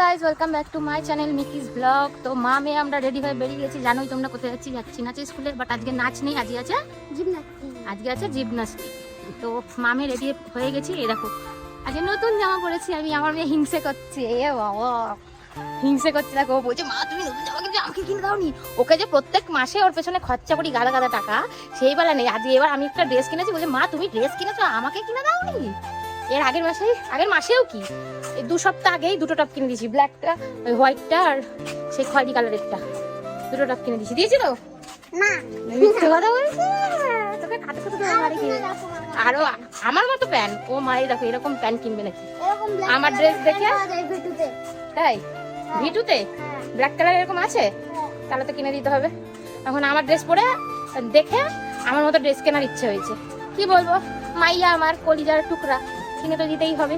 Guys welcome back to my channel Miki's vlog তো মা মেয়ে আমরা রেডি হয়ে বেরিয়ে গেছি। জানোই তোমরা কোথায় যাচ্ছি যাচ্ছি নাচে স্কুলে বাট আজকে নাচ নেই আজকে আছে আজকে আছে জিমনাস্টিক। তো মা মেয়ে রেডি হয়ে গেছি এই দেখো। আজকে নতুন জামা পরেছি আমি আমার মেয়ে হিংসে করছে এ বাবা। হিংসে করছে দেখো বলছে মা তুমি নতুন জামা কিনতে আমাকে কিনে দাওনি। ওকে যে প্রত্যেক মাসে ওর পেছনে খরচা করি গাদা গাদা টাকা সেই বেলা নেই। আজকে এবার আমি একটা ড্রেস কিনেছি বলছে মা তুমি ড্রেস কিনেছো? আমাকে কিনে দাও দাওনি? এর আগের মাসে আগের মাসেও কি? এই দু সপ্তাহ আগেই দুটো টপ কিনে দিয়েছি ব্ল্যাকটা ওই হোয়াইটটা আর সেই খয়েরি কালারেরটা দুটো টপ কিনে দিয়েছি দিয়েছি তো? না। মিথ্যে কথা বলছে তোকে খাতে খাতে বাড়ি আরও আমার মতো প্যান্ট? ও মায়ের দেখো এরকম প্যান্ট কিনবে নাকি? আমার এর দেখে? ভিটুতে। তাই? ভিটুতে? হ্যাঁ, ব্ল্যাক কালার এরকম আছে? হ্যাঁ। তাহলে তো কিনে দিতে হবে। এখন আমার ড্রেস পরে দেখে আমার মতো ড্রেস কেনার ইচ্ছে হয়েছে। কি বলব? মাইয়া আমার কলিজার টুকরা। কিনে তো দিতেই হবে।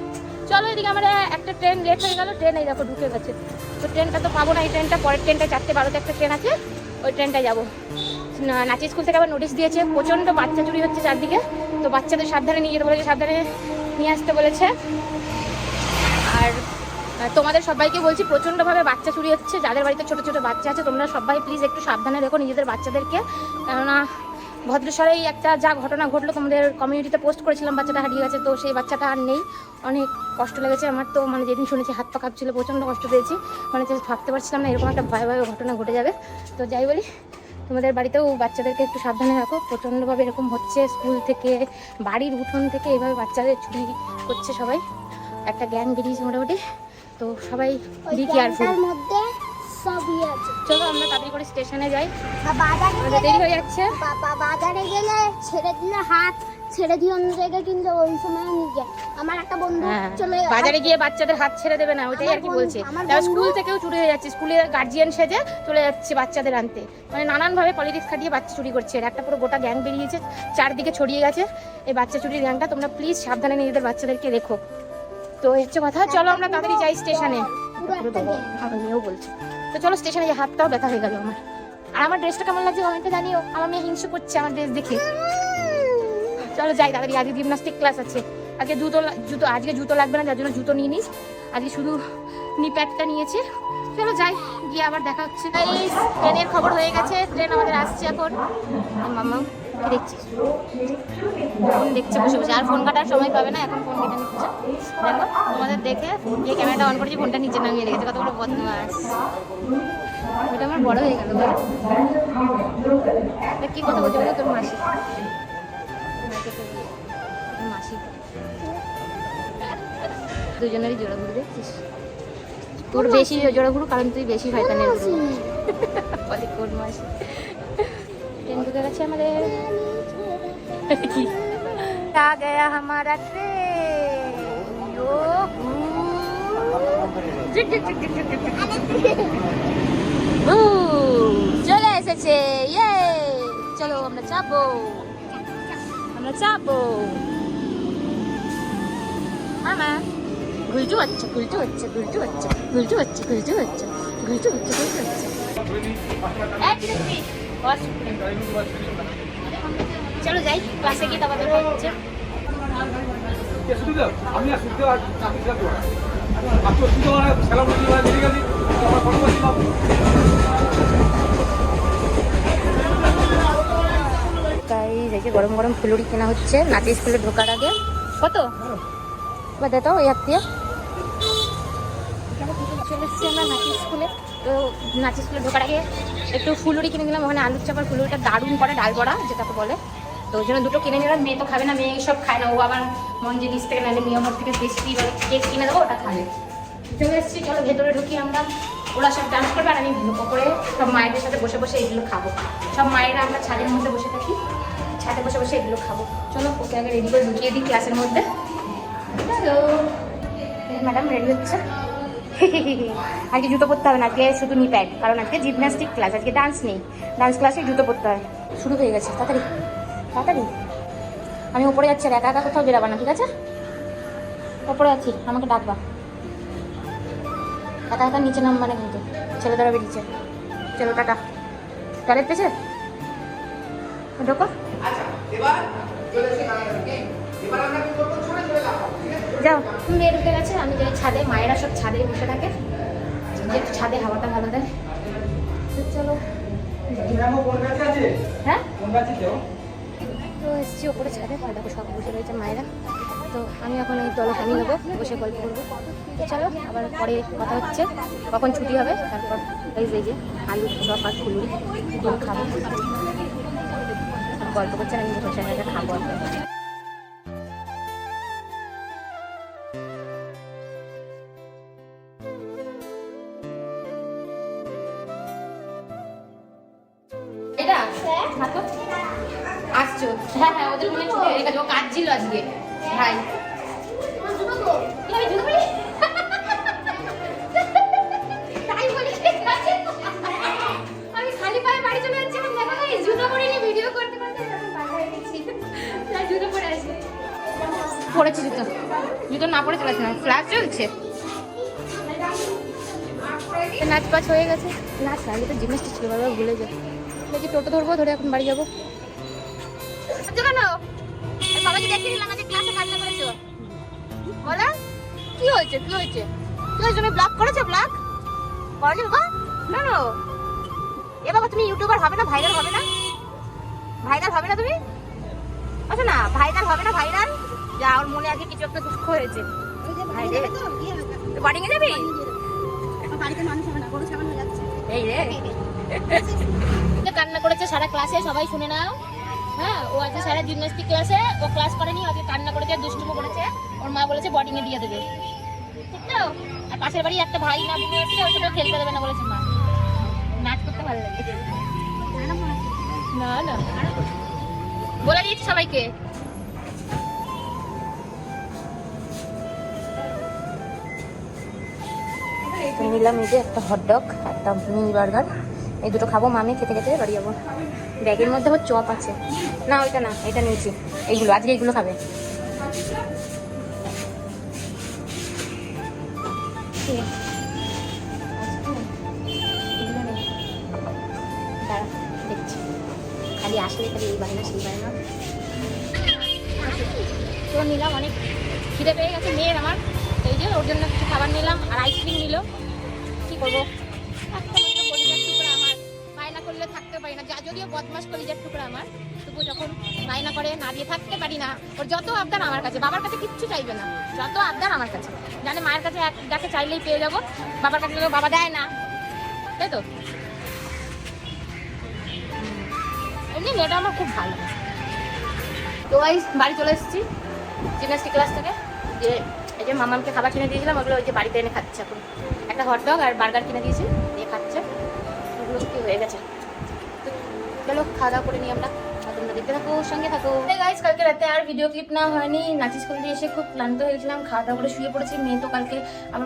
চলো এদিকে আমার একটা ট্রেন লেট হয়ে গেল, ট্রেন এই দেখো ঢুকে গেছে। তো ট্রেনটা তো পাবো না, এই ট্রেনটা পরের ট্রেনটা চারটে বারোতে একটা ট্রেন আছে, ওই ট্রেনটায় যাব। নাচের স্কুল থেকে আবার নোটিশ দিয়েছে, প্রচণ্ড বাচ্চা চুরি হচ্ছে চারদিকে, তো বাচ্চাদের সাবধানে নিয়ে যেতে বলেছে, সাবধানে নিয়ে আসতে বলেছে। আর তোমাদের সবাইকে বলছি, প্রচণ্ডভাবে বাচ্চা চুরি হচ্ছে, যাদের বাড়িতে ছোট ছোট বাচ্চা আছে, তোমরা সবাই প্লিজ একটু সাবধানে দেখো নিজেদের বাচ্চাদেরকে। কেননা ভদ্রেশ্বরেই একটা যা ঘটনা ঘটলো তোমাদের কমিউনিটিতে পোস্ট করেছিলাম বাচ্চাটা হারিয়ে গেছে তো সেই বাচ্চাটা আর নেই। অনেক কষ্ট লেগেছে আমার তো মানে যেদিন শুনেছি হাত পা কাঁপছিল প্রচণ্ড কষ্ট পেয়েছি। মানে যে ভাবতে পারছিলাম না এরকম একটা ভয় ভয় ঘটনা ঘটে যাবে। তো যাই বলি তোমাদের বাড়িতেও বাচ্চাদেরকে একটু সাবধানে রাখো। প্রচণ্ডভাবে এরকম হচ্ছে স্কুল থেকে বাড়ির উঠোন থেকে এইভাবে বাচ্চাদের চুরি করছে সবাই। একটা জ্ঞান বেরিয়েছে মোটামুটি। তো সবাই বি কেয়ারফুল মধ্যে সবই আছে। চলো আমরা তাড়াতাড়ি করে স্টেশনে যাই। আর বাজারে দেরি হয়ে যাচ্ছে। বাবা বাজারে গেলে ছেড়ে দিলে হাত ছেড়ে দিয়ে অন্য জায়গায় কিন্তু ওই সময় নিজে আমার একটা বন্ধু হ্যাঁ। চলে বাজারে গিয়ে বাচ্চাদের হাত ছেড়ে দেবে না ওইটাই আর কি বলছে। স্কুল থেকেও চুরি হয়ে যাচ্ছে স্কুলে গার্জিয়ান সেজে চলে যাচ্ছে বাচ্চাদের আনতে। মানে নানানভাবে পলিটিক্স খাটিয়ে বাচ্চা চুরি করছে। এর একটা পুরো গোটা গ্যাং বেরিয়েছে চারদিকে ছড়িয়ে গেছে। এই বাচ্চা চুরির গ্যাংটা তোমরা প্লিজ সাবধানে নিজেদের বাচ্চাদেরকে রেখো। তো হচ্ছে কথা চলো আমরা তাড়াতাড়ি যাই স্টেশনে পুরো একটা। আমার বলছে। তো চলো স্টেশনে যে হাতটাও ব্যথা হয়ে গেল আমার। আর আমার ড্রেসটা কেমন লাগছে কমেন্টে জানিও? আমার মেয়ে হিংসু করছে আমার ড্রেস দেখে। চলো যাই তাড়াতাড়ি, আজকে জিমনাস্টিক ক্লাস আছে। আজকে জুতো জুতো আজকে জুতো লাগবে না, যার জন্য জুতো নিয়ে নিস। আজকে শুধু নি প্যাডটা নিয়েছে। চলো যাই, গিয়ে আবার দেখা হচ্ছে। ট্রেনের খবর হয়ে গেছে, ট্রেন আমাদের আসছে এখন। মামা কি দেখছিস ফোন দেখছে বসে বসে। আর ফোন কাটার সময় পাবে না এখন ফোন কেটে নিচ্ছে। দেখো তোমাদের দেখে গিয়ে ক্যামেরাটা অন করেছি ফোনটা নিচে নামিয়ে রেখেছে। কত বড় বদমাস। এটা আমার বড় হয়ে গেল? কি কথা বলছে বলো তোর মাসি। মাসি। দুজনেরই জোড়া ঘুরে দেখছিস? তোর বেশি জোড়া ঘুরু কারণ তুই বেশি ঘুরু বলে কোন মাসি? ট্রেন ঢুকে গেছে আমাদের কি আ গয়া চলে এসেছে ইয়ে চলো আমরা চাপো আমরা চাপবো মামা ঘুলটু হচ্ছে ঘুলটু হচ্ছে ঘুলটু হচ্ছে ঘুলটু হচ্ছে ঘুলটু হচ্ছে ঘুলটু হচ্ছে ঘুলটু হচ্ছে চলো যাই ক্লাসে গিয়ে তারপর দেখা হচ্ছে আমি আর সুবিধা আর চাকরি চাকরি আর তো সুবিধা খেলা বুঝি বেরিয়ে গেলি। আমার ফটো তাই দেখে গরম গরম ফুলুরি কেনা হচ্ছে। নাচি স্কুলে ঢোকার আগে। কত? বা দে তো ওই হাত দিয়ে। চলে এসেছি আমরা নাচি স্কুলে। তো নাচি স্কুলে ঢোকার আগে একটু ফুলুরি কিনে দিলাম ওখানে আলুর চাপার ফুলুরিটা দারুণ করে ডাল বড়া, যেটাকে বলে। তো ওই জন্য দুটো কিনে নিলাম। মেয়ে তো খাবে না, মেয়ে সব খায় না। ও আবার মঞ্জিলিস থেকে নাহলে মেয়ে আমার থেকে বেশি কেক কিনে দেবো, ওটা খাবে। চলে এসেছি, চলো ভেতরে ঢুকি আমরা। ওরা সব ডান্স করবে আর আমি করে সব মায়েদের সাথে বসে বসে এগুলো খাব। সব মায়েরা আমরা ছাদের মধ্যে বসে থাকি। ছাদে বসে বসে এগুলো খাব। চলো, ওকে আগে রেডি করে ঢুকিয়ে দিই ক্লাসের মধ্যে। হ্যালো ম্যাডাম রেডি হচ্ছে? আজকে জুতো পরতে হবে না, আজকে শুধু নি প্যাড কারণ আজকে জিমন্যাস্টিক ক্লাস আজকে ডান্স নেই। ডান্স ক্লাসে জুতো পরতে হয়। শুরু হয়ে গেছে, তাড়াতাড়ি তাড়াতাড়ি। আমি উপরে যাচ্ছি আর একা একা কোথাও বেরাবো না, ঠিক আছে? ওপরে আছি, আমাকে ডাকবা। একা একা নিচে নামবা না কিন্তু ছেলেদেরা বেরিয়েছে। চলো, টাটা। টয়লেট পেছে ঢোকো। যাও। মেয়ে ঢুকে গেছে আমি যাই ছাদে মায়েরা সব ছাদে বসে থাকে। যে একটু ছাদে হাওয়াটা ভালো দেয়। তো চলো। হ্যাঁ? তো এসছি ওপরে ছাদে দেখো সব বসে রয়েছে মায়েরা। তো আমি এখন এই দলে সামিল হব বসে গল্প করব। তো চলো আবার পরে কথা হচ্ছে। কখন ছুটি হবে? তারপর এই যে যে আলু চপ আর ফুলুরি খাব। গল্প করছেন আমি বসে খাব। হ্যাঁ ওদের আজকে। ভাই। জুতো জুতো পড়েছি জুতো জুতো। না পরে চলে আসে না ফ্ল্যাশ চলছে। নাচ পাচ হয়ে গেছে। নাচ না তো জিমনাস্টিক ছিল, বাবা, ভুলে যাও। টোটো ধরবো, ধরে এখন বাড়ি যাব। কেন সবাইকে দেখিয়ে দিলাম যে ক্লাসে কান্না করেছ। বলো কি হয়েছে কি হয়েছে? কি হয়েছে তুমি ব্লগ করেছ ব্লগ করেছ বাবা? না না। এ বাবা তুমি ইউটিউবার হবে না ভাইরাল হবে না? ভাইরাল হবে না তুমি? আচ্ছা না ভাইরাল হবে না ভাইরাল যা ওর মনে আজকে কিছু একটা দুঃখ হয়েছে। বাড়ি গিয়ে যাবি বাড়িতে মানুষ হবে না গরু ছাগল হয়ে যাচ্ছে। এই রে। কান্না করেছে সারা ক্লাসে সবাই শুনে নাও। হ্যাঁ ও আজকে সারা জিমন্যাস্টিক ক্লাসে ও ক্লাস করেনি আজকে কান্না করেছে, দুষ্টুমো করেছে। ওর মা বলেছে বডিং এ দিয়ে দেবে। ঠিক তো? আর পাশের বাড়ি একটা ভাই না বুঝে হচ্ছে ওর সাথে খেলতে দেবে না বলেছে মা। নাচ করতে ভালো লাগে। না না। বলে দিয়েছি সবাইকে। নিলাম এই যে একটা হটডগ একটা মিনি বার্গার এই দুটো খাব, মামি খেতে খেতে বাড়ি যাব ব্যাগের মধ্যে আবার চপ আছে। না, ওইটা না, এটা নিয়েছি। এইগুলো, আজকে এইগুলো খাবে। দেখছি। খালি আসলে খালি এই বায়না সেই বায়না তো নিলাম অনেক খিদে পেয়ে গেছে, মেয়ের আমার। এই যে ওর জন্য কিছু খাবার নিলাম, আর আইসক্রিম নিল। কি করব? যদিও বদমাস কলিজার টুকরা আমার তবু যখন বায়না করে, না দিয়ে থাকতে পারি না, ওর যত আবদার আমার কাছে, বাবার কাছে কিচ্ছু চাইবে না, যত আবদার আমার কাছে। জানে মায়ের কাছে এক ডাকে চাইলেই পেয়ে যাব, বাবার কাছে বাবা দেয় না। তাই তো? এমনি মেয়েটা আমার খুব ভালো। তো এই বাড়ি চলে এসেছি জিমনাস্টিক ক্লাস থেকে। যে এই যে মামামকে খাবার কিনে দিয়েছিলাম, ওগুলো ওই যে বাড়িতে এনে খাচ্ছে এখন। একটা হট হটডগ আর বার্গার কিনে দিয়েছি, দিয়ে খাচ্ছে। ওগুলো কি হয়ে গেছে। খাওয়া দাওয়া করে নিই আমরা। তোমরা দেখতে সঙ্গে কালকে রাতে আর ভিডিও ক্লিপ না হয়নি। এসে খুব ক্লান্ত খাওয়া দাওয়া করে শুয়ে পড়েছি। মেয়ে তো কালকে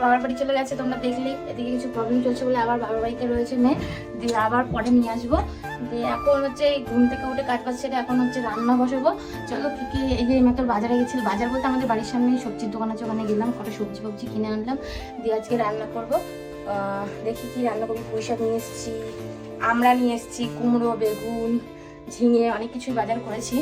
বাবার বাড়ি চলে গেছে, তোমরা দেখলেই এদিকে কিছু প্রবলেম চলছে বলে আবার বাবার রয়েছে মেয়ে। দিয়ে আবার পরে নিয়ে আসব। দিয়ে এখন হচ্ছে এই ঘুম থেকে উঠে এখন হচ্ছে রান্না বসাবো। চলো, কি কি, এই যে মাত্র বাজারে গেছিল। বাজার বলতে আমাদের বাড়ির সামনে সবজির দোকান আছে, ওখানে গেলাম। কটা সবজি ফবজি কিনে আনলাম। দিয়ে আজকে রান্না করব। দেখি কি রান্না করব। শাক নিয়ে এসেছি। আমরা নিয়ে এসেছি কুমড়ো বেগুন ঝিঙে অনেক কিছুই বাজার করেছি।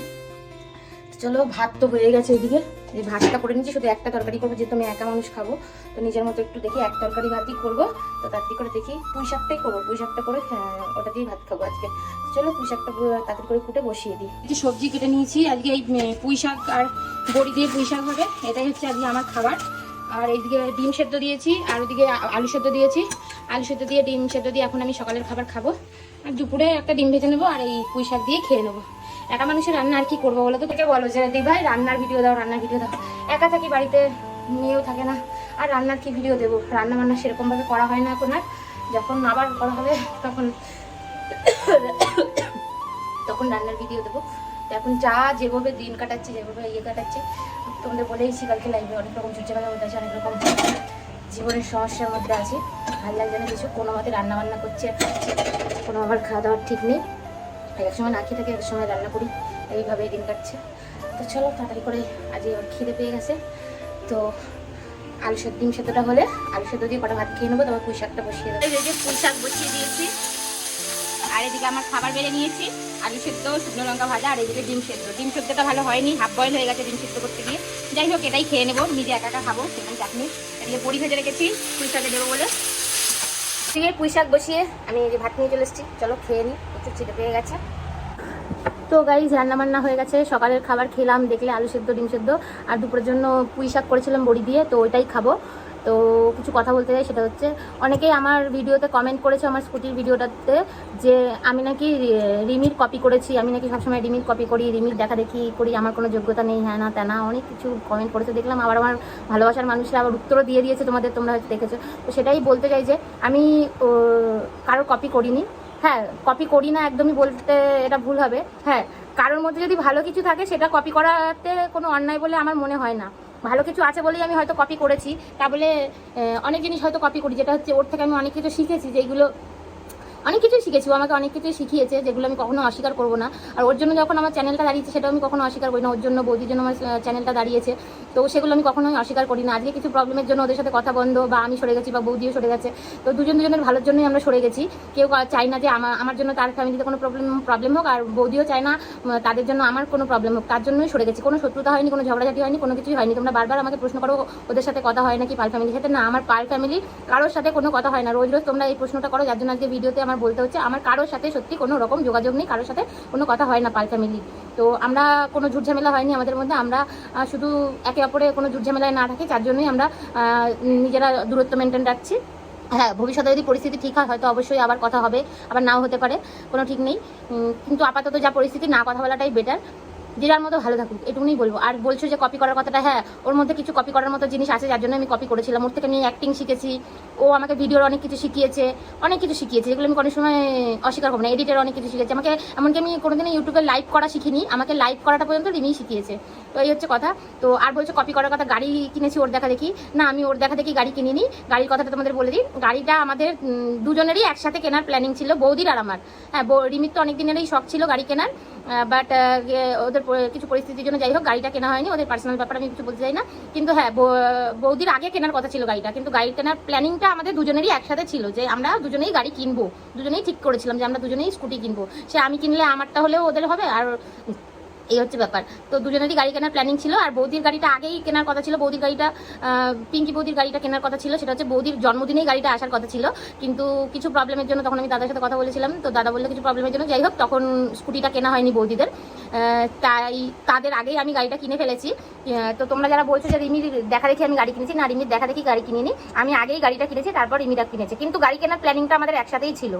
চলো ভাত তো হয়ে গেছে এদিকে। এই ভাতটা করে নিচ্ছি শুধু একটা তরকারি করব যেহেতু আমি একা মানুষ খাব। তো নিজের মতো একটু দেখি এক তরকারি ভাতই করব। তো তাড়াতাড়ি করে দেখি পুঁই শাকটাই করব। পুঁই শাকটা করে হ্যাঁ, ওটা দিয়ে ভাত খাব আজকে। চলো পুঁই শাকটা তাড়াতাড়ি করে কুটে বসিয়ে দিই। যে সবজি কেটে নিয়েছি আজকে এই পুঁই শাক আর বড়ি দিয়ে পুঁই শাক হবে। এটাই হচ্ছে আজকে আমার খাবার। আর এইদিকে ডিম সেদ্ধ দিয়েছি, আর ওদিকে আ- আলু সেদ্ধ দিয়েছি। আলু সেদ্ধ দিয়ে, ডিম সেদ্ধ দিয়ে এখন আমি সকালের খাবার খাব। আর দুপুরে একটা ডিম ভেজে নেব আর এই পুঁই শাক দিয়ে খেয়ে নেব। একা মানুষের রান্না আর কি করব বলো তো? তোকে বলো যে দি ভাই, রান্নার ভিডিও দাও, রান্নার ভিডিও দাও। একা থাকি বাড়িতে, মেয়েও থাকে না। আর রান্নার কি ভিডিও দেবো? রান্না বান্না সেরকমভাবে করা হয় না এখন আর। যখন আবার করা হবে, তখন তখন রান্নার ভিডিও দেবো। এখন যা যেভাবে দিন কাটাচ্ছে, যেভাবে ইয়ে কাটাচ্ছি তোমাদের বলেইছি কালকে লাইভে অনেক রকম ঝুঁচেবেলার মধ্যে আছে, অনেক রকম জীবনের সমস্যার মধ্যে আছে। ভালো লাগছে না কিছু, কোনো মতে রান্না বান্না করছি, কোনো আবার খাওয়া দাওয়ার ঠিক নেই। এক সময় না খেয়ে থাকে, এক সময় রান্না করি এইভাবেই দিন কাটছে। তো চলো, তাড়াতাড়ি করে আজকে আবার খিদে পেয়ে গেছে। তো আলু সেদ্ধ, ডিম সেদ্ধটা হলে আলু সেদ্ধ দিয়ে কটা ভাত খেয়ে নেব, তারপর পুঁই শাকটা বসিয়ে দেবো। যে পুঁই শাক বসিয়ে দিয়েছি। আর এদিকে আমার খাবার বেড়ে নিয়েছি, আলু সেদ্ধ, শুকনো লঙ্কা ভাজা, আর এদিকে ডিম সেদ্ধ। ডিম সেদ্ধটা ভালো হয়নি হাফ বয়েল হয়ে গেছে ডিম সেদ্ধ করতে গিয়ে। যাই হোক, এটাই খেয়ে নেব, নিজে একা একা খাব, সেখানে চাটনি। এদিকে বড়ি ভেজে রেখেছি পুঁই শাকে দেবো বলে। শুয়ে পুঁই শাক বসিয়ে আমি এই যে ভাত নিয়ে চলে এসেছি। চলো খেয়ে নিই একটু খিদে পেয়ে গেছে। তো গাইজ রান্না বান্না হয়ে গেছে, সকালের খাবার খেলাম, দেখলে আলু সেদ্ধ, ডিম সেদ্ধ, আর দুপুরের জন্য পুঁই শাক করেছিলাম বড়ি দিয়ে, তো ওইটাই খাব। তো কিছু কথা বলতে চাই, সেটা হচ্ছে অনেকেই আমার ভিডিওতে কমেন্ট করেছে আমার স্কুটির ভিডিওটাতে যে আমি নাকি রিমির কপি করেছি, আমি নাকি সবসময় রিমির কপি করি, রিমির দেখা দেখি করি, আমার কোনো যোগ্যতা নেই হ্যাঁ না, তা না, অনেক কিছু কমেন্ট করেছে, দেখলাম আবার আমার ভালোবাসার মানুষরা আবার উত্তরও দিয়ে দিয়েছে তোমাদের, তোমরা হয়তো দেখেছ। তো সেটাই বলতে চাই যে আমি কারোর কপি করিনি হ্যাঁ কপি করি না একদমই বলতে এটা ভুল হবে হ্যাঁ কারোর মধ্যে যদি ভালো কিছু থাকে সেটা কপি করাতে কোনো অন্যায় বলে আমার মনে হয় না। ভালো কিছু আছে বলেই আমি হয়তো কপি করেছি। তা বলে অনেক জিনিস হয়তো কপি করি, যেটা হচ্ছে ওর থেকে আমি অনেক কিছু শিখেছি, যেগুলো অনেক কিছুই শিখেছি আমাকে অনেক কিছুই শিখিয়েছে যেগুলো আমি কখনো অস্বীকার করব না। আর ওর জন্য যখন আমার চ্যানেলটা দাঁড়িয়েছে সেটাও আমি কখনো অস্বীকার করি না। ওর জন্য বৌদির জন্য আমার চ্যানেলটা দাঁড়িয়েছে। তো সেগুলো আমি কখনোই অস্বীকার করি না। আজকে কিছু প্রবলেমের জন্য ওদের সাথে কথা বন্ধ বা আমি সরে গেছি বা বৌদিও সরে গেছে। তো দুজন দুজনের ভালোর জন্যই আমরা সরে গেছি। কেউ চাই না যে আমার আমার জন্য তার ফ্যামিলিতে কোনো প্রবলেম প্রবলেম হোক আর বৌদিও চায় না তাদের জন্য আমার কোনো প্রবলেম হোক, তার জন্যই সরে গেছি। কোনো শত্রুতা হয়নি, কোনো ঝগড়াঝাটি হয়নি, কোনো কিছুই হয়নি। তোমরা বারবার আমাকে প্রশ্ন করো, ওদের সাথে কথা হয় নাকি পাল ফ্যামিলির সাথে? না, আমার পাল ফ্যামিলি কারোর সাথে কোনো কথা হয় না। রোজ রোজ তোমরা এই প্রশ্নটা করো, যার জন্য আজকে ভিডিওতে আমার বলতে হচ্ছে, আমার কারোর সাথে সত্যি কোনো রকম যোগাযোগ নেই, কারোর সাথে কোনো কথা হয় না পাল ফ্যামিলি তো আমরা কোনো ঝুটঝামেলা হয়নি আমাদের মধ্যে, আমরা শুধু একে অপরে কোনো ঝুটঝামেলায় না থাকি, যার জন্যই আমরা নিজেরা দূরত্ব মেনটেন রাখছি। হ্যাঁ ভবিষ্যতে যদি পরিস্থিতি ঠিক হয়, হয়তো অবশ্যই আবার কথা হবে, আবার নাও হতে পারে, কোনো ঠিক নেই। কিন্তু আপাতত যা পরিস্থিতি, না কথা বলাটাই বেটার যে যার মতো ভালো থাকুক, এটুকুনি বলব। আর বলছো যে কপি করার কথাটা হ্যাঁ ওর মধ্যে কিছু কপি করার মতো জিনিস আছে, যার জন্য আমি কপি করেছিলাম। ওর থেকে আমি অ্যাক্টিং শিখেছি। ও আমাকে ভিডিওর অনেক কিছু শিখিয়েছে, অনেক কিছু শিখিয়েছে, যেগুলো আমি কোনো সময় অস্বীকার করব না। এডিটের অনেক কিছু শিখেছে আমাকে, এমনকি আমি কোনোদিনই ইউটিউবে লাইভ করা শিখিনি। আমাকে লাইভ করাটা পর্যন্ত রিমি শিখিয়েছে। তো এই হচ্ছে কথা। তো আর বলছো কপি করার কথা, গাড়ি কিনেছি ওর দেখা দেখি। না, আমি ওর দেখা দেখি গাড়ি কিনিনি। গাড়ির কথাটা তোমাদের বলে দিই। গাড়িটা আমাদের দুজনেরই একসাথে কেনার প্ল্যানিং ছিল, বৌদির আর আমার। হ্যাঁ রিমির তো অনেক দিনেরই শখ ছিল গাড়ি কেনার। বাট ওদের কিছু পরিস্থিতির জন্য, যাই হোক, গাড়িটা কেনা হয়নি, ওদের পার্সোনাল ব্যাপার আমি কিছু বলতে চাই না। কিন্তু হ্যাঁ বৌদির আগে কেনার কথা ছিল গাড়িটা, কিন্তু গাড়ি কেনার প্ল্যানিংটা আমাদের দুজনেরই একসাথে ছিল যে আমরা দুজনেই গাড়ি কিনবো। দুজনেই ঠিক করেছিলাম যে আমরা দুজনেই স্কুটি কিনবো। সে আমি কিনলে আমারটা হলেও ওদের হবে, আর এই হচ্ছে ব্যাপার। তো দুজনেরই গাড়ি কেনার প্ল্যানিং ছিল আর বৌদির গাড়িটা আগেই কেনার কথা ছিল। বৌদির গাড়িটা পিঙ্কি বৌদির গাড়িটা কেনার কথা ছিল। সেটা হচ্ছে বৌদির জন্মদিনেই গাড়িটা আসার কথা ছিল। কিন্তু কিছু প্রবলেমের জন্য তখন আমি দাদার সাথে কথা বলেছিলাম। তো দাদা বলল কিছু প্রবলেমের জন্য। যাই হোক, তখন স্কুটিটা কেনা হয়নি বৌদিদের। তাই তাদের আগেই আমি গাড়িটা কিনে ফেলেছি। তো তোমরা যারা বলছো যে রিমির দেখা দেখি আমি গাড়ি কিনেছি, না, রিমির দেখা দেখি গাড়ি কিনিনি। আমি আগেই গাড়িটা কিনেছি, তারপর রিমিরা কিনেছে। কিন্তু গাড়ি কেনার প্ল্যানিংটা আমাদের একসাথেই ছিল।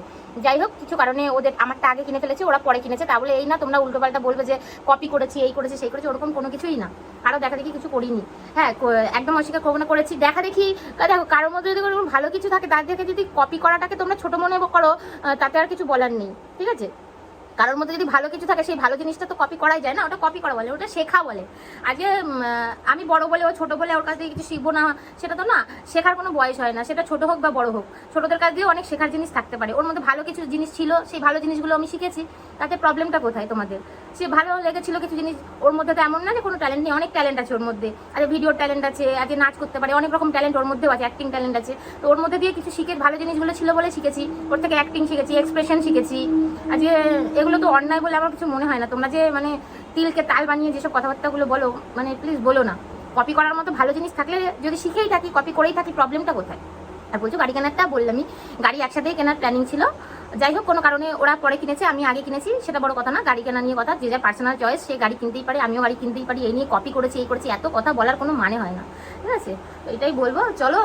যাই হোক, কিছু কারণে ওদের আমারটা আগে কিনে ফেলেছে, ওরা পরে কিনেছে। তা বলে এই না, তোমরা উল্টোপাল্টা বলবে যে কপি করেছি, এই করেছি, সেই করেছি, ওরকম কোনো কিছুই না। কারও দেখা দেখি কিছু করিনি। হ্যাঁ একদম অস্বীকার করব না, করেছি। দেখা দেখি দেখো, কারোর মধ্যে যদি কোনো ভালো কিছু থাকে, তার দেখে যদি কপি করাটাকে তোমরা ছোট মনে করো তাতে আর কিছু বলার নেই, ঠিক আছে? কারোর মধ্যে যদি ভালো কিছু থাকে, সেই ভালো জিনিসটা তো কপি করাই যায় না, ওটা কপি করা বলে, ওটা শেখা বলে। আজকে আমি বড় বলে ও ছোট বলে ওর কাছ থেকে কিছু শিখব না, সেটা তো না, শেখার কোনো বয়স হয় না, সেটা ছোট হোক বা বড় হোক। ছোটদের কাছ দিয়ে অনেক শেখার জিনিস থাকতে পারে। ওর মধ্যে ভালো কিছু জিনিস ছিল, সেই ভালো জিনিসগুলো আমি শিখেছি। তাতে প্রবলেমটা কোথায় তোমাদের? সে ভালো লেগেছিল কিছু জিনিস, ওর মধ্যে তো এমন না যে কোনো ট্যালেন্ট নেই, অনেক ট্যালেন্ট আছে ওর মধ্যে। আজকে ভিডিওর ট্যালেন্ট আছে আজকে নাচ করতে পারে, অনেক রকম ট্যালেন্ট ওর মধ্যেও আছে অ্যাক্টিং ট্যালেন্ট আছে। তো ওর মধ্যে দিয়ে কিছু শিখে ভালো জিনিসগুলো ছিল বলে শিখেছি। ওর থেকে অ্যাক্টিং শিখেছি এক্সপ্রেশন শিখেছি। আজকে এগুলো তো অন্যায় বলে আমার কিছু মনে হয় না। তোমরা যে মানে তিলকে তাল বানিয়ে যেসব কথাবার্তাগুলো বলো মানে প্লিজ বলো না। কপি করার মতো ভালো জিনিস থাকলে যদি শিখেই থাকি কপি করেই থাকি প্রবলেমটা কোথায়? আর বলছো গাড়ি কেনারটা বললামই, গাড়ি একসাথেই কেনার প্ল্যানিং ছিল। যাই হোক কোনো কারণে ওরা পরে কিনেছে, আমি আগে কিনেছি, সেটা বড় কথা না, গাড়ি কেনা নিয়ে কথা, যে যার পার্সোনাল চয়েস সে গাড়ি কিনতেই পারে, আমিও গাড়ি কিনতেই পারি, এই নিয়ে কপি করেছি, এই করেছি, এত কথা বলার কোনো মানে হয় না। ঠিক আছে? এটাই বলব, চলো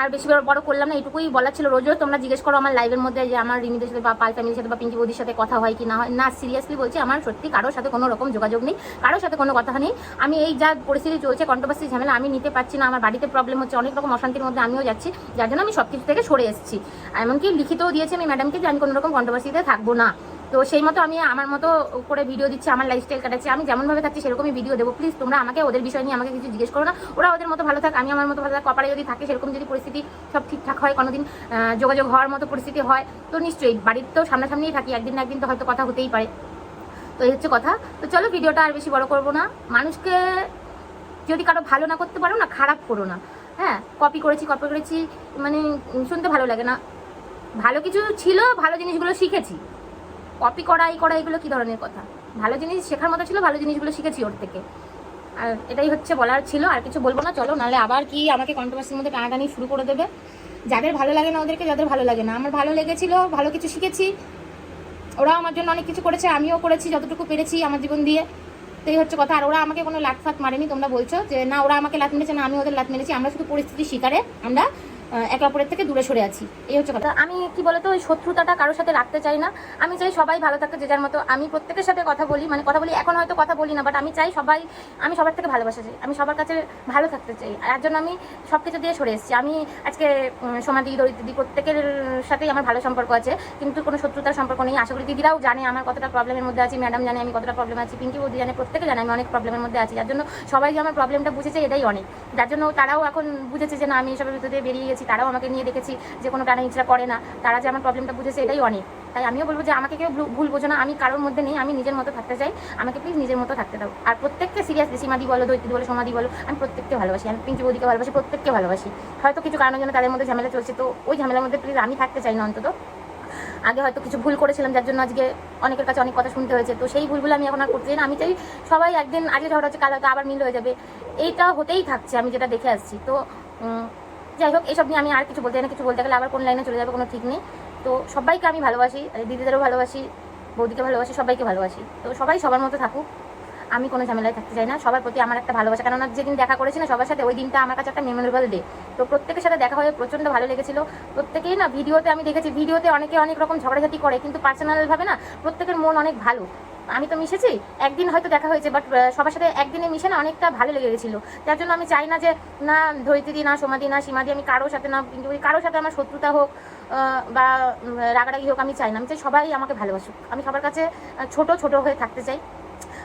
আর বেশি বড় করলাম না এটুকুই বলার ছিল। রোজ রোজ তোমরা জিজ্ঞেস করো আমার লাইভের মধ্যে যে আমার রিমিদের সাথে বা পাল ফ্যামিলির সাথে বা পিঙ্কি বৌদির সাথে কথা হয় কি না হয়। না সিরিয়াসলি বলছি, আমার সত্যি কারোর সাথে কোনো রকম যোগাযোগ নেই, কারোর সাথে কোনো কথা নেই। আমি এই যা পরিস্থিতি চলছে কন্ট্রোভার্সি ঝামেলা, আমি নিতে পারছি না, আমার বাড়িতে প্রবলেম হচ্ছে, অনেক রকম অশান্তির মধ্যে আমিও যাচ্ছি, যার জন্য আমি সব কিছু থেকে সরে এসেছি। এমনকি লিখিতও দিয়েছি আমি ম্যাডামকে যে আমি কোনো রকম কন্ট্রোভার্সিতে থাকব না। তো সেই মতো আমি আমার মতো করে ভিডিও দিচ্ছি, আমার লাইফস্টাইল কাটাচ্ছি, আমি যেমনভাবে থাকছি সেরকমই ভিডিও দেবো। প্লিজ তোমরা আমাকে ওদের বিষয় নিয়ে আমাকে কিছু জিজ্ঞেস করো না। ওরা ওদের মতো ভালো থাক, আমি আমার মতো ভালো থাক, কপালে যদি থাকে সেরকম যদি পরিস্থিতি সব ঠিকঠাক হয়, কোনোদিন যোগাযোগ হওয়ার মতো পরিস্থিতি হয়, তো নিশ্চয়ই বাড়ির তো সামনাসামনিই থাকি, একদিন না একদিন তো হয়তো কথা হতেই পারে। তো এই হচ্ছে কথা। তো চলো ভিডিওটা আর বেশি বড় করব না। মানুষকে যদি কারও ভালো না করতে পারো না, খারাপ করো না। হ্যাঁ কপি করেছি কপি করেছি মানে শুনতে ভালো লাগে না। ভালো কিছু ছিল, ভালো জিনিসগুলো শিখেছি। কপি করা, এই করা, এগুলো কি ধরনের কথা? ভালো জিনিস শেখার মতো ছিল, ভালো জিনিসগুলো শিখেছি ওর থেকে। আর এটাই হচ্ছে বলার ছিল, আর কিছু বলব না, চলো, নাহলে আবার কি আমাকে কন্ট্রোভার্সির মধ্যে টানাটানি শুরু করে দেবে। যাদের ভালো লাগে না ওদেরকে, যাদের ভালো লাগে না। আমার ভালো লেগেছিল, ভালো কিছু শিখেছি। ওরাও আমার জন্য অনেক কিছু করেছে, আমিও করেছি, যতটুকু পেরেছি আমার জীবন দিয়ে। তো এই হচ্ছে কথা, আর ওরা আমাকে কোনো লাত ফাত মারেনি, তোমরা বলছো যে, না, ওরা আমাকে লাত মেরেছে, না, আমি ওদের লাত মেরেছি, আমরা শুধু পরিস্থিতির শিকারে, আমরা একে অপরের থেকে দূরে সরে আছি। এই হচ্ছে কথা। আমি কি বলতো, ওই শত্রুতাটা কারোর সাথে রাখতে চাই না। আমি চাই সবাই ভালো থাকতে যে যার মতো। আমি প্রত্যেকের সাথে কথা বলি মানে কথা বলি, এখন হয়তো কথা বলি না বাট আমি চাই সবাই, আমি সবার থেকে ভালোবাসা চাই। আমি সবার কাছে ভালো থাকতে চাই। আর জন্য আমি সব কিছু দিয়ে সরে এসেছি। আমি আজকে সোমাদি, দরিদ্রি প্রত্যেকের সাথেই আমার ভালো সম্পর্ক আছে। কিন্তু কোনো শত্রুতার সম্পর্ক নেই। আশা করি দিদিরাও জানে আমার কতটা প্রবলেমের মধ্যে আছি ম্যাডাম জানে আমি কতটা প্রবলেম আছি, পিঙ্কি বৌদি জানে, প্রত্যেকে জানে আমি অনেক প্রবলেমের মধ্যে আছি। যার জন্য সবাই যে আমার প্রবলেমটা বুঝেছে, এটাই অনেক। যার জন্য তারাও এখন বুঝেছে যে না, আমি এসবের ভিতরে বেরিয়ে গেছি। তারাও আমাকে নিয়ে দেখেছি যে কোনো টানা ইচ্ছা করে না। তারা যে আমার প্রবলেমটা বুঝেছে, এটাই অনেক। তাই আমিও বলব যে আমাকে কেউ ভুল- বোঝো না। আমি কারোর মধ্যে নেই, আমি নিজের মতো থাকতে চাই। আমাকে প্লিজ নিজের মতো থাকতে দাও। আর প্রত্যেককে সিরিয়াসলি সীমাদি বলো দৈত্য বলো, সমাধি বলো, আমি প্রত্যেককে ভালোবাসি। আমি পিঙ্কি বৌদিকে ভালোবাসি, প্রত্যেককে ভালোবাসি। হয়তো কিছু কারণের জন্য তাদের মধ্যে ঝামেলা চলছে, তো ওই ঝামেলার মধ্যে প্লিজ আমি থাকতে চাই না অন্তত। আগে হয়তো কিছু ভুল করেছিলাম, যার জন্য আজকে অনেকের কাছে অনেক কথা শুনতে হয়েছে। তো সেই ভুলগুলো আমি এখন আর করতে চাই না। আমি চাই সবাই একদিন আগে ঝগড়া হচ্ছে, কাল হয়তো আবার মিল হয়ে যাবে। এইটা হতেই থাকছে, আমি যেটা দেখে আসছি। তো যাই হোক এইসব নিয়ে আমি আর কিছু বলতে না, কিছু বলতে গেলে আবার কোন লাইনে চলে যাবে কোনো ঠিক নেই। তো সবাইকে আমি ভালোবাসি আর দিদিদেরও ভালোবাসি, বৌদিকে ভালোবাসি, সবাইকে ভালোবাসি। তো সবাই সবার মতো থাকুক। আমি কোনো ঝামেলায় থাকতে চাই না। সবার প্রতি আমার একটা ভালোবাসা। কেননা যেদিন দেখা করেছি না সবার সাথে, ওই দিনটা আমার কাছে একটা মেমোরেবল ডে তো প্রত্যেকের সাথে দেখা হয়ে প্রচণ্ড ভালো লেগেছিল। প্রত্যেকেই না ভিডিওতে আমি দেখেছি, ভিডিওতে অনেকে অনেক রকম ঝগড়াঝাটি করে, কিন্তু পার্সোনালভাবে না প্রত্যেকের মন অনেক ভালো। আমি তো মিশেছি, একদিন হয়তো দেখা হয়েছে বাট সবার সাথে একদিনে মিশে না অনেকটা ভালো লেগে গেছিল তার জন্য আমি চাই না যে, না, ধরিত্রী না সমাধি না, সীমাদি, আমি কারোর সাথে না কারোর সাথে আমার শত্রুতা হোক বা রাগারাগি হোক, আমি চাই না। আমি চাই সবাই আমাকে ভালোবাসুক। আমি সবার কাছে ছোট ছোট হয়ে থাকতে চাই।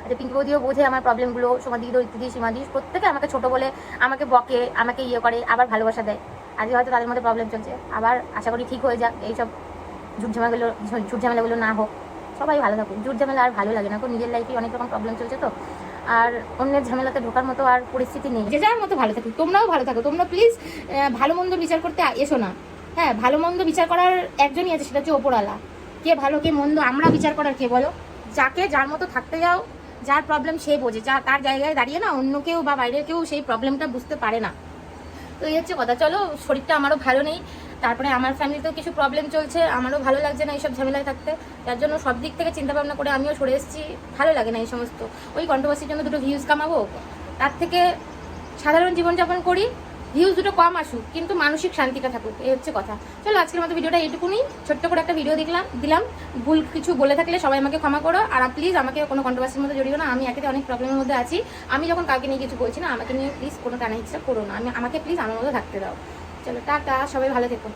যে পিঙ্কি বৌদিও বোঝে আমার প্রবলেমগুলো সমাধি সীমা সীমাদি, প্রত্যেকে আমাকে ছোট বলে আমাকে বকে, আমাকে ইয়ে করে, আবার ভালোবাসা দেয়। আজকে হয়তো তাদের মধ্যে প্রবলেম চলছে। আবার আশা করি ঠিক হয়ে যাক, এইসব ঝুট ঝামেলাগুলো ঝুট ঝামেলাগুলো না হোক। সবাই ভালো থাকুক। ঝুট ঝামেলা আর ভালো লাগে না। তো নিজের লাইফে অনেক রকম প্রবলেম চলছে তো। আর অন্যের ঝামেলাতে ঢোকার মতো আর পরিস্থিতি নেই। যে যার মতো ভালো থাকুক, তোমরাও ভালো থাকো। তোমরা প্লিজ ভালো মন্দ বিচার করতে এসো না। হ্যাঁ ভালো মন্দ বিচার করার একজনই আছে, সেটা হচ্ছে ওপরওয়ালা। কে ভালো, কে মন্দ, আমরা বিচার করার কে বলো? যাকে যার মতো থাকতে যাও যার প্রবলেম সে বোঝে। যা তার জায়গায় দাঁড়িয়ে না অন্য কেউ বা বাইরের কেউ সেই প্রবলেমটা বুঝতে পারে না। তো এই হচ্ছে কথা। চলো, শরীরটা আমারও ভালো নেই, তারপরে আমার ফ্যামিলিতেও কিছু প্রবলেম চলছে, আমারও ভালো লাগছে না এইসব ঝামেলায় থাকতে। যার জন্য সব দিক থেকে চিন্তা ভাবনা করে আমিও সরে এসেছি। ভালো লাগে না এই সমস্ত। ওই কন্ট্রোভার্সির জন্য দুটো ভিউজ কামাবো। তার থেকে সাধারণ জীবনযাপন করি। ভিউজ দুটো কম আসুক, কিন্তু মানসিক শান্তিটা থাকুক, এই হচ্ছে কথা। চলো আজকের মতো ভিডিওটা এইটুকুনি। ছোট্ট করে একটা ভিডিও দেখলাম, দিলাম। ভুল কিছু বলে থাকলে সবাই আমাকে ক্ষমা করো। আর প্লিজ আমাকে কোনো কন্ট্রোভার্সির মধ্যে জড়িও না। আমি একেতে অনেক প্রবলেমের মধ্যে আছি। আমি যখন কাউকে নিয়ে কিছু বলছি না, আমাকে নিয়ে প্লিজ কোনো টানা ইচ্ছা করো না। আমি আমাকে প্লিজ আমার মতো থাকতে দাও। চলো, টাটা। সবাই ভালো থেকো।